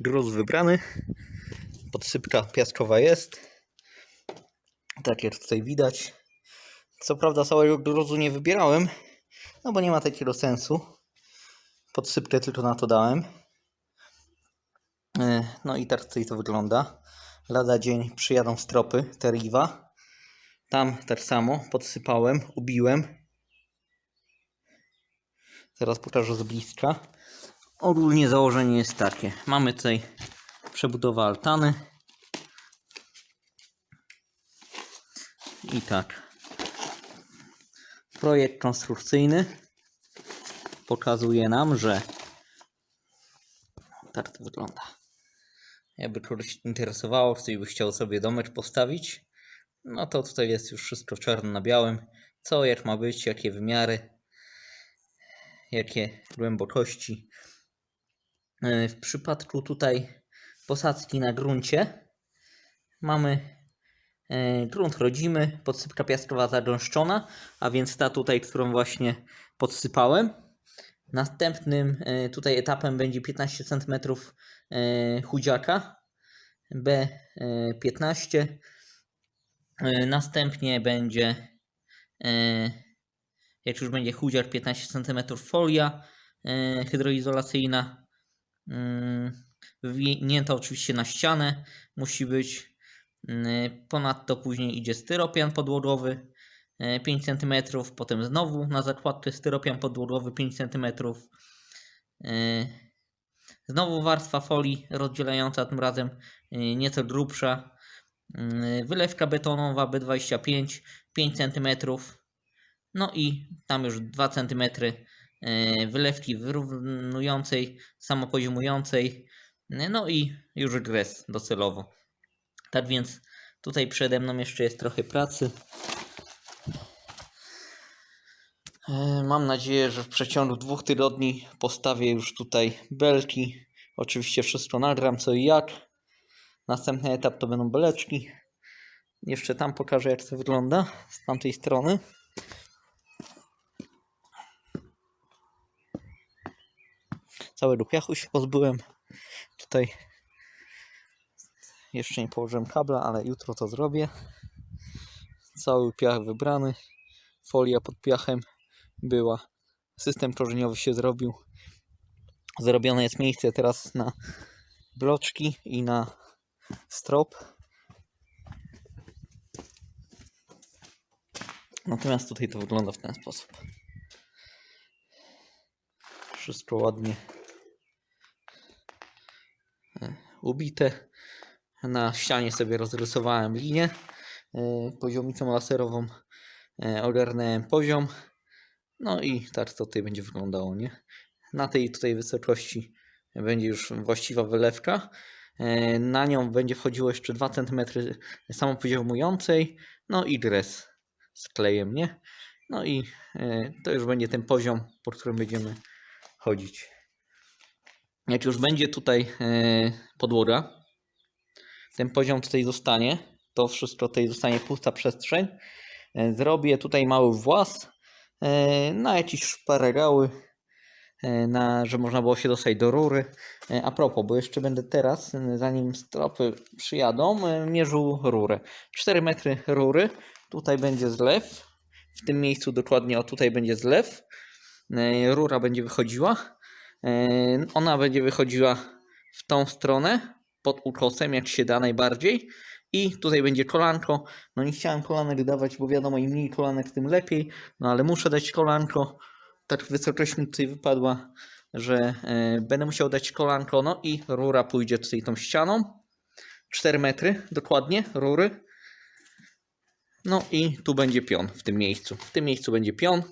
Gruz wybrany. Podsypka piaskowa jest. Tak jak tutaj widać. Co prawda całego gruzu nie wybierałem, no bo nie ma takiego sensu. Podsypkę tylko na to dałem. E, No i tak tutaj to wygląda. Lada dzień przyjadą stropy Teriwa. Tam tak samo podsypałem, ubiłem. Teraz pokażę z bliska. Ogólnie założenie jest takie. Mamy tutaj przebudowę altany. I tak. Projekt konstrukcyjny pokazuje nam, że tak to wygląda. Jakby kogoś interesowało, ktoś by chciał sobie domek postawić, no to tutaj jest już wszystko czarno na białym. Co, jak ma być, jakie wymiary, jakie głębokości. E, W przypadku tutaj posadzki na gruncie mamy e, grunt rodzimy, podsypka piaskowa zagąszczona, a więc ta tutaj, którą właśnie podsypałem. Następnym e, tutaj etapem będzie 15 cm chudziaka B15. E, Następnie będzie, jak już będzie chudziak 15 cm folia hydroizolacyjna, mm, wywinięta oczywiście na ścianę musi być. Mm, Ponadto później idzie styropian podłogowy e, 5 cm, potem znowu na zakładkę styropian podłogowy 5 cm. E, Znowu warstwa folii rozdzielająca, tym razem e, nieco grubsza. Mm, Wylewka betonowa B25 5 cm. No i tam już 2 cm e, wylewki wyrównującej, samopoziomującej. E, No i już gres docelowo. Tak więc tutaj przede mną jeszcze jest trochę pracy. E, Mam nadzieję, że w przeciągu dwóch tygodni postawię już tutaj belki. Oczywiście wszystko nagram co i jak. Następny etap to będą beleczki. Jeszcze tam pokażę jak to wygląda z tamtej strony. Całego piachu się pozbyłem. Tutaj jeszcze nie położyłem kabla, ale jutro to zrobię. Cały piach wybrany. Folia pod piachem była. System korzeniowy się zrobił. Zrobione jest miejsce teraz na bloczki i na strop. Natomiast tutaj to wygląda w ten sposób. Wszystko ładnie e, ubite. Na ścianie sobie rozrysowałem linię e, poziomicą laserową. E, Ogarnąłem poziom. No i tak to tutaj będzie wyglądało, nie? Na tej tutaj wysokości będzie już właściwa wylewka. E, Na nią będzie wchodziło jeszcze 2 cm samopoziomującej, no i dres z klejem, nie? No i to już będzie ten poziom, po którym będziemy chodzić. Jak już będzie tutaj e, podłoga, ten poziom tutaj zostanie, to wszystko tutaj zostanie pusta przestrzeń. E, Zrobię tutaj mały włas e, na jakieś szparegały, na, że można było się dostać do rury. A propos, bo jeszcze będę teraz, zanim stropy przyjadą, mierzył rurę. 4 metry rury, tutaj będzie zlew, w tym miejscu dokładnie, o tutaj będzie zlew. Rura będzie wychodziła. E, Ona będzie wychodziła w tą stronę, pod ukosem, jak się da najbardziej. I tutaj będzie kolanko. No nie chciałem kolanek dawać, bo wiadomo, im mniej kolanek, tym lepiej. No ale muszę dać kolanko. Tak wysokość mi tutaj wypadła, że e, będę musiał dać kolanko. No i rura pójdzie tutaj tą ścianą. 4 metry dokładnie rury. No i tu będzie pion w tym miejscu. W tym miejscu będzie pion.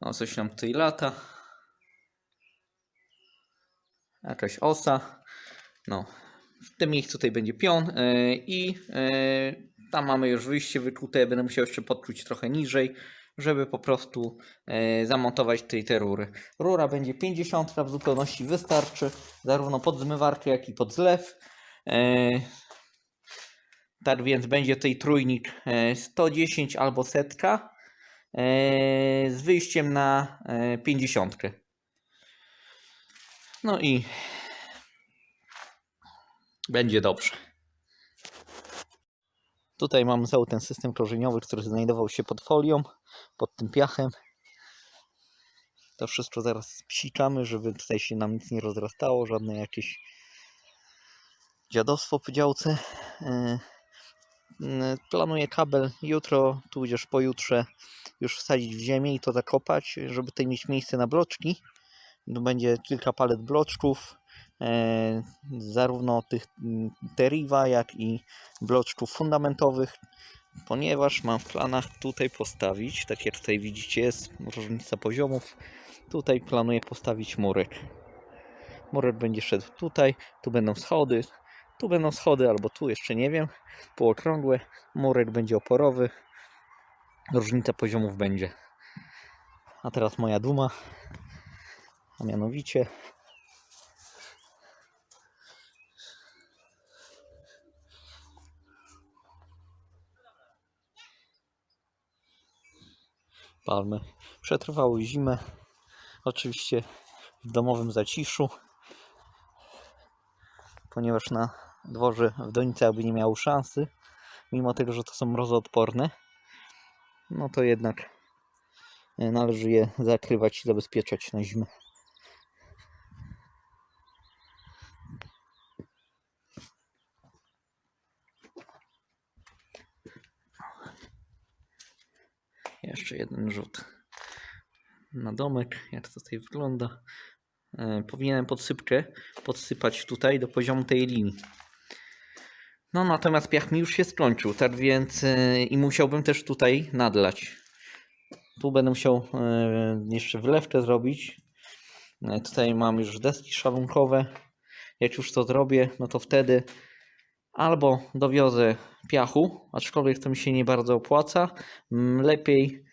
O, coś nam tutaj lata. Jakaś osa. No, w tym miejscu tutaj będzie pion yy, i yy, tam mamy już wyjście wykute. Będę musiał jeszcze podkróć trochę niżej, żeby po prostu yy, zamontować tutaj te rury. Rura będzie 50 w zupełności wystarczy, zarówno pod zmywarkę, jak i pod zlew. Tak więc będzie tutaj trójnik yy, 110 albo setka z wyjściem na yy, 50. No i będzie dobrze. Tutaj mamy cały ten system korzeniowy, który znajdował się pod folią, pod tym piachem. To wszystko zaraz psikamy, żeby tutaj się nam nic nie rozrastało, żadne jakieś dziadostwo po działce. Yy, Planuję kabel jutro, tudzież pojutrze już wsadzić w ziemię i to zakopać, żeby tutaj mieć miejsce na bloczki. Tu będzie kilka palet bloczków, e, zarówno tych mm, Teriva, jak i bloczków fundamentowych, ponieważ mam w planach tutaj postawić, tak jak tutaj widzicie jest różnica poziomów, tutaj planuję postawić murek. Murek będzie szedł tutaj, tu będą schody, tu będą schody, albo tu jeszcze nie wiem, półokrągłe, murek będzie oporowy, różnica poziomów będzie. A teraz moja duma, a mianowicie palmy. Przetrwały zimę, oczywiście w domowym zaciszu, ponieważ na dworze w donicy aby nie miały szansy, mimo tego, że to są mrozoodporne, no to jednak e, należy je zakrywać i zabezpieczać na zimę. Jeszcze jeden rzut na domek, jak to tutaj wygląda. E, Powinienem podsypkę podsypać tutaj do poziomu tej linii. No natomiast piach mi już się skończył, tak więc e, i musiałbym też tutaj nadlać. Tu będę musiał e, jeszcze wylewkę zrobić. E, Tutaj mam już deski szalunkowe. Jak już to zrobię, no to wtedy albo dowiozę piachu, aczkolwiek to mi się nie bardzo opłaca. Mm, Lepiej,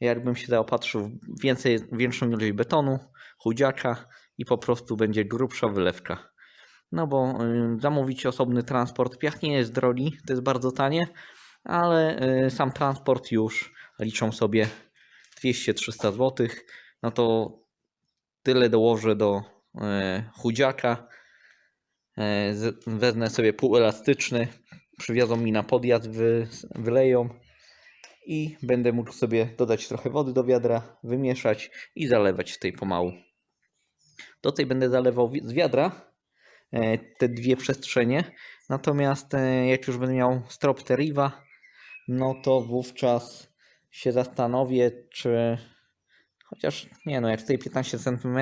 jakbym się zaopatrzył w więcej, większą ilość betonu, chudziaka i po prostu będzie grubsza wylewka. No bo y, zamówić osobny transport, piach nie jest drogi, to jest bardzo tanie, ale y, sam transport już liczą sobie 200-300 zł. No to tyle dołożę do e, chudziaka. Wezmę sobie półelastyczny, przywiozą mi na podjazd, wy, wyleją i będę mógł sobie dodać trochę wody do wiadra, wymieszać i zalewać tutaj pomału. Do tej będę zalewał z wiadra te dwie przestrzenie, natomiast e, jak już będę miał strop Teriva, no to wówczas się zastanowię, czy chociaż nie no, jak tutaj 15 cm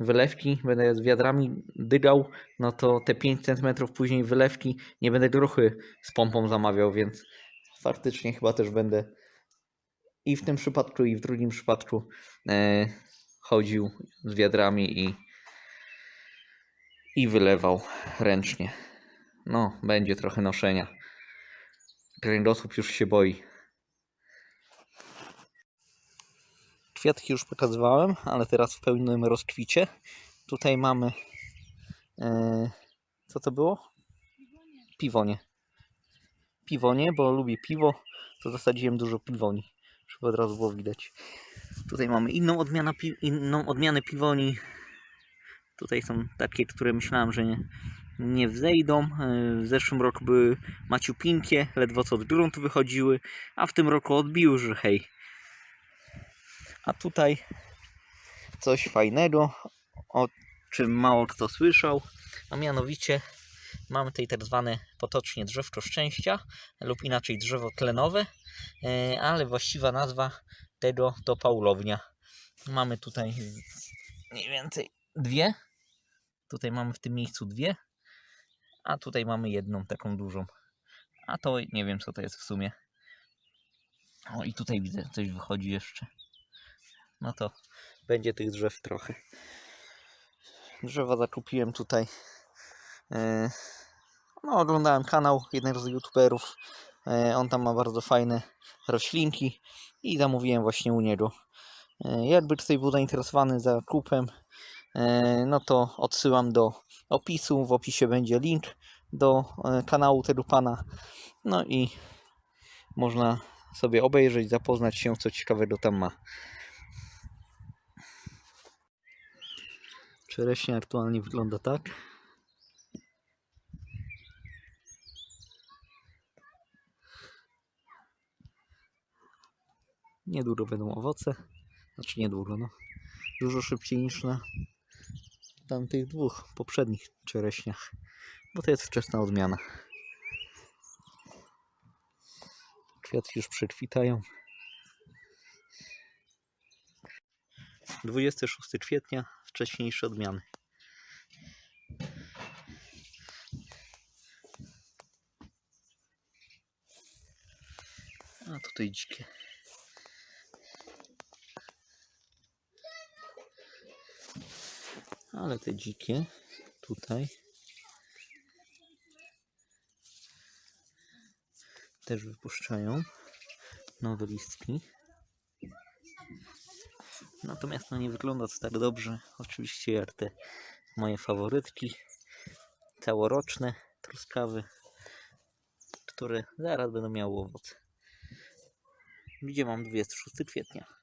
wylewki będę z wiadrami dygał, no to te 5 cm później wylewki nie będę gruchy z pompą zamawiał, więc faktycznie chyba też będę i w tym przypadku, i w drugim przypadku e, chodził z wiadrami i, i wylewał ręcznie. No, będzie trochę noszenia. Kręgosłup już się boi. Kwiatki już pokazywałem, ale teraz w pełnym rozkwicie. Tutaj mamy. E, co to było? Piwonie. Piwonie, bo lubię piwo, to zasadziłem dużo piwoni, żeby od razu było widać. Tutaj mamy inną, odmianę pi- inną odmianę piwoni. Tutaj są takie, które myślałem, że nie, nie wzejdą. E, W zeszłym roku były maciupinkie, ledwo co od gruntu wychodziły, a w tym roku odbiły, że hej. A tutaj coś fajnego, o czym mało kto słyszał, a mianowicie mamy tutaj tak zwane potocznie drzewko szczęścia lub inaczej drzewo tlenowe, e, ale właściwa nazwa tego to paulownia. Mamy tutaj mniej więcej dwie. Tutaj mamy w tym miejscu dwie, a tutaj mamy jedną taką dużą. A to nie wiem co to jest w sumie. O i tutaj widzę coś wychodzi jeszcze. No to będzie tych drzew trochę. Drzewa zakupiłem tutaj. e, No, oglądałem kanał jednego z youtuberów. E, On tam ma bardzo fajne roślinki i zamówiłem właśnie u niego. E, Jakby ktoś był zainteresowany zakupem, no to odsyłam do opisu. W opisie będzie link do e, kanału tego pana. No i można sobie obejrzeć, zapoznać się, co ciekawego tam ma. Czereśnia aktualnie wygląda tak. Niedługo będą owoce. Znaczy niedługo, no. Dużo szybciej niż na tamtych dwóch poprzednich czereśniach. Bo to jest wczesna odmiana. Kwiatki już przekwitają. 26 kwietnia, wcześniejsze odmiany. A tutaj dzikie. Ale te dzikie tutaj też wypuszczają nowe listki. Natomiast no nie wygląda to tak dobrze. Oczywiście jak te moje faworytki całoroczne truskawy, które zaraz będą miały owoce. Gdzie mam 26 kwietnia.